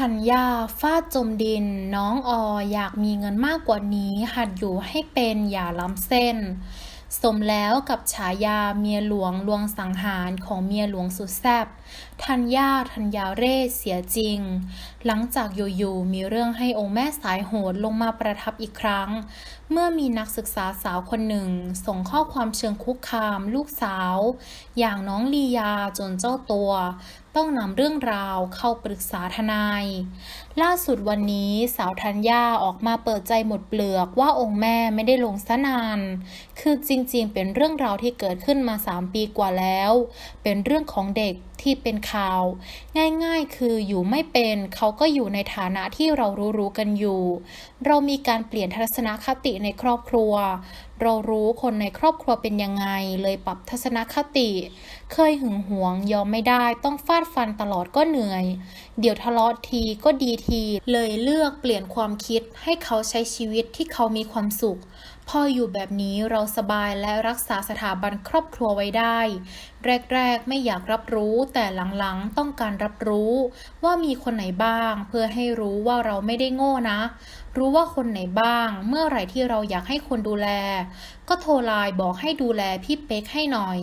ธัญญาฟาดจมดิน น้องออยากมีเงินมากกว่านี้ หัดอยู่ให้เป็นอย่าล้ำเส้น สมแล้วกับฉายาเมียหลวงลวงสังหารของเมียหลวงสุดแซบธัญญาธัญญาเร่เสียจริง หลังจากอยู่ๆมีเรื่องให้องค์แม่สายโหดลงมาประทับอีกครั้ง เมื่อมีนักศึกษาสาวคนหนึ่ง ส่งข้อความเชิงคุกคาม ลูกสาว อย่างน้องลียาจนเจ้าตัว ต้องนำเรื่องราวเข้าปรึกษาทนาย ล่าสุดวันนี้สาวธัญญาออกมาเปิดใจหมดเปลือกว่าองค์แม่ไม่ได้ลงซะนาน คือจริงๆ เป็นเรื่องราวที่เกิดขึ้นมา 3 ปีกว่าแล้ว เป็นเรื่องของเด็ก ที่เป็นข่าว ง่ายๆ คืออยู่ไม่เป็นเขาก็อยู่ในฐานะที่เรารู้ๆกันอยู่ เรามีการเปลี่ยนทัศนคติในครอบครัว เรารู้คนในครอบครัวเป็นยังไง เลยปรับทัศนคติ เคยหึงหวงยอมไม่ได้ต้องฟาดฟันตลอดก็เหนื่อย เดี๋ยวทะเลาะทีก็ดีที เลยเลือกเปลี่ยนความคิดให้เขาใช้ชีวิตที่เขามีความสุขพออยู่แบบนี้เราสบายและรักษาสถาบันครอบครัวไว้ได้ แรกๆ ไม่อยากรับรู้แต่หลังๆ ต้องการรับรู้ ว่ามีคนไหนบ้าง เพื่อให้รู้ว่าเราไม่ได้โง่นะ รู้ว่าคนไหนบ้าง เมื่อไหร่ที่เราอยากให้คนดูแล ก็โทรไลน์บอกให้ดูแลพี่เป๊กให้หน่อย